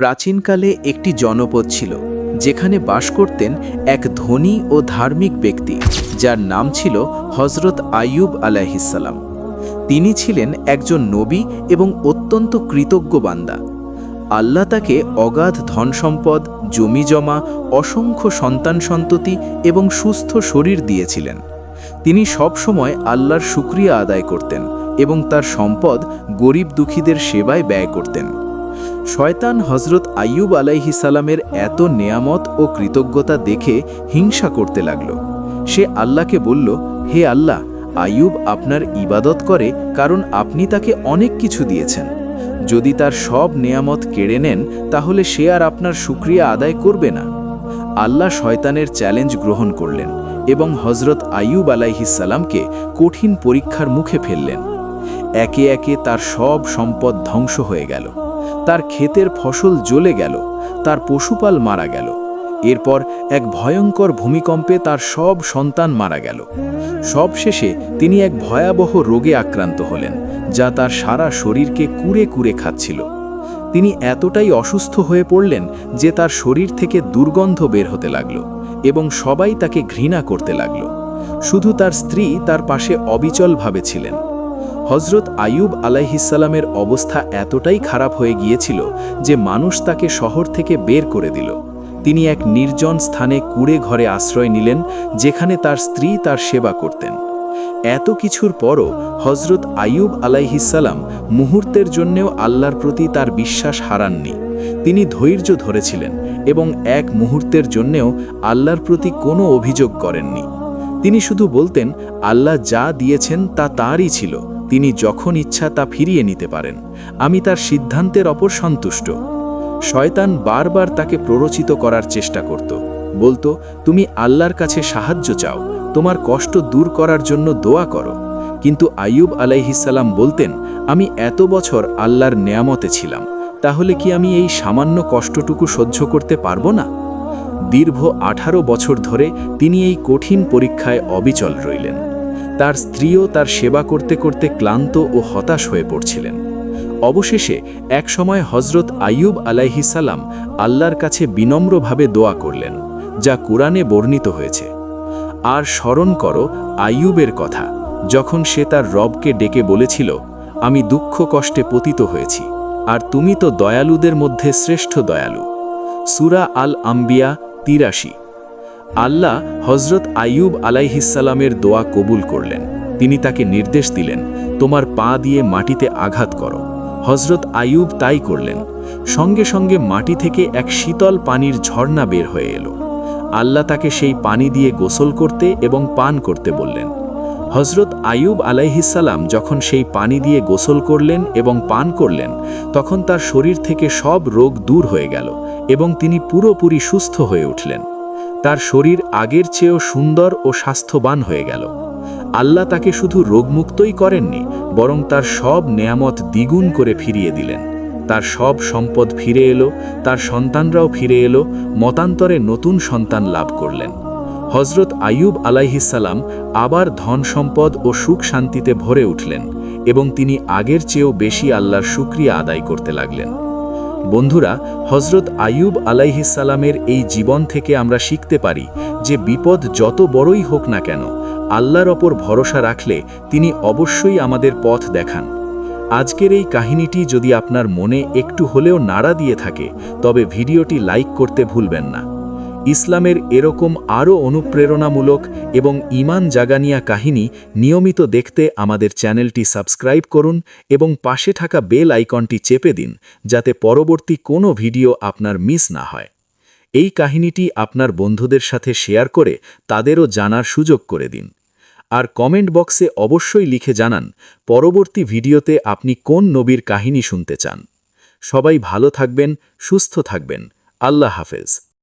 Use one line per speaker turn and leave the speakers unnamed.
প্রাচীনকালে একটি জনপদ ছিল, যেখানে বাস করতেন এক ধনী ও ধার্মিক ব্যক্তি, যার নাম ছিল হজরত আইয়ুব আলাহিসাল্লাম তিনি ছিলেন একজন নবী এবং অত্যন্ত কৃতজ্ঞ বান্দা। আল্লাহ তাকে অগাধ ধনসম্পদ জমিজমা অসংখ্য সন্তান সন্ততি এবং সুস্থ শরীর দিয়েছিলেন। তিনি সবসময় আল্লাহর শুক্রিয়া আদায় করতেন এবং তার সম্পদ গরিব দুঃখীদের সেবায় ব্যয় করতেন। শয়তান হজরত আইয়ুব সালামের এত নেয়ামত ও কৃতজ্ঞতা দেখে হিংসা করতে লাগল। সে আল্লাহকে বলল, হে আল্লাহ, আইয়ুব আপনার ইবাদত করে কারণ আপনি তাকে অনেক কিছু দিয়েছেন। যদি তার সব নেয়ামত কেড়ে নেন, তাহলে সে আর আপনার শুক্রিয়া আদায় করবে না। আল্লাহ শয়তানের চ্যালেঞ্জ গ্রহণ করলেন এবং হজরত আইয়ুব আলাইহিসাল্লামকে কঠিন পরীক্ষার মুখে ফেললেন। একে একে তার সব সম্পদ ধ্বংস হয়ে গেল। তার ক্ষেতের ফসল জ্বলে গেল, তার পশুপাল মারা গেল। এরপর এক ভয়ঙ্কর ভূমিকম্পে তার সব সন্তান মারা গেল। সবশেষে তিনি এক ভয়াবহ রোগে আক্রান্ত হলেন, যা তার সারা শরীরকে কুড়ে কুড়ে খাচ্ছিল। তিনি এতটাই অসুস্থ হয়ে পড়লেন যে তার শরীর থেকে দুর্গন্ধ বের হতে লাগল এবং সবাই তাকে ঘৃণা করতে লাগল। শুধু তার স্ত্রী তার পাশে অবিচলভাবে ছিলেন। হজরত আয়ুব আলাইহিসাল্লামের অবস্থা এতটাই খারাপ হয়ে গিয়েছিল যে মানুষ তাকে শহর থেকে বের করে দিল। তিনি এক নির্জন স্থানে কুড়ে ঘরে আশ্রয় নিলেন, যেখানে তার স্ত্রী তার সেবা করতেন। এত কিছুর পরও হজরত আয়ুব আলাইহিসাল্লাম মুহূর্তের জন্যেও আল্লাহর প্রতি তার বিশ্বাস হারাননি। তিনি ধৈর্য ধরেছিলেন এবং এক মুহূর্তের জন্যেও আল্লাহর প্রতি কোনো অভিযোগ করেননি। তিনি শুধু বলতেন, আল্লাহ যা দিয়েছেন তা তারই ছিল। তিনি যখন ইচ্ছা তা ফিরিয়ে নিতে পারেন। আমি তার সিদ্ধান্তের অপর সন্তুষ্ট। শয়তান বারবার তাকে প্ররোচিত করার চেষ্টা করত। বলতো, তুমি আল্লাহর কাছে সাহায্য চাও, তোমার কষ্ট দূর করার জন্য দোয়া করো। কিন্তু আইয়ুব আলাইহিসাল্লাম বলতেন, আমি এত বছর আল্লাহর নেয়ামতে ছিলাম, তাহলে কি আমি এই সামান্য কষ্টটুকু সহ্য করতে পারব না? দীর্ঘ আঠারো বছর ধরে তিনি এই কঠিন পরীক্ষায় অবিচল রইলেন। তার স্ত্রীও তার সেবা করতে করতে ক্লান্ত ও হতাশ হয়ে পড়ছিলেন। অবশেষে একসময় হজরত আইয়ুব আলাইহিসাল্লাম আল্লাহর কাছে বিনম্রভাবে দোয়া করলেন, যা কুরআনে বর্ণিত হয়েছে। আর স্মরণ করো আইয়ুবের কথা, যখন সে তার রবকে ডেকে বলেছিল, আমি দুঃখ কষ্টে পতিত হয়েছি, আর তুমি তো দয়ালুদের মধ্যে শ্রেষ্ঠ দয়ালু। সুরা আল আম্বিয়া তিরাশি। আল্লাহ হজরত আইয়ুব আলাইহিসাল্লামের দোয়া কবুল করলেন। তিনি তাকে নির্দেশ দিলেন, তোমার পা দিয়ে মাটিতে আঘাত করো। হজরত আইয়ুব তাই করলেন। সঙ্গে সঙ্গে মাটি থেকে এক শীতল পানির ঝর্ণা বের হয়ে এলো। আল্লাহ তাকে সেই পানি দিয়ে গোসল করতে এবং পান করতে বললেন। হজরত আয়ুব আলাইহিসাল্লাম যখন সেই পানি দিয়ে গোসল করলেন এবং পান করলেন, তখন তার শরীর থেকে সব রোগ দূর হয়ে গেল এবং তিনি পুরোপুরি সুস্থ হয়ে উঠলেন। তার শরীর আগের চেয়েও সুন্দর ও স্বাস্থ্যবান হয়ে গেল। আল্লাহ তাকে শুধু রোগমুক্তই করেননি, বরং তার সব নেয়ামত দ্বিগুণ করে ফিরিয়ে দিলেন। তার সব সম্পদ ফিরে এলো, তার সন্তানরাও ফিরে এলো, মতান্তরে নতুন সন্তান লাভ করলেন। হজরত আয়ুব আলাইহিসাল্লাম আবার ধন সম্পদ ও সুখ শান্তিতে ভরে উঠলেন এবং তিনি আগের চেয়েও বেশি আল্লাহর শুক্রিয়া আদায় করতে লাগলেন। বন্ধুরা হজরত আয়ুব আলাইহিসালামের এই জীবন থেকে আমরা শিখতে পারি যে বিপদ যত বড়ই হোক না কেন, আল্লাহর ওপর ভরসা রাখলে তিনি অবশ্যই আমাদের পথ দেখান। আজকের এই কাহিনীটি যদি আপনার মনে একটু হলেও নাড়া দিয়ে থাকে, তবে ভিডিওটি লাইক করতে ভুলবেন না। ইসলামের এরকম আরও অনুপ্রেরণামূলক এবং ইমান জাগানিয়া কাহিনী নিয়মিত দেখতে আমাদের চ্যানেলটি সাবস্ক্রাইব করুন এবং পাশে থাকা বেল আইকনটি চেপে দিন, যাতে পরবর্তী কোনো ভিডিও আপনার মিস না হয়। এই কাহিনীটি আপনার বন্ধুদের সাথে শেয়ার করে তাদেরও জানার সুযোগ করে দিন। আর কমেন্ট বক্সে অবশ্যই লিখে জানান, পরবর্তী ভিডিওতে আপনি কোন নবীর কাহিনী শুনতে চান। সবাই ভালো থাকবেন, সুস্থ থাকবেন। আল্লাহ হাফেজ।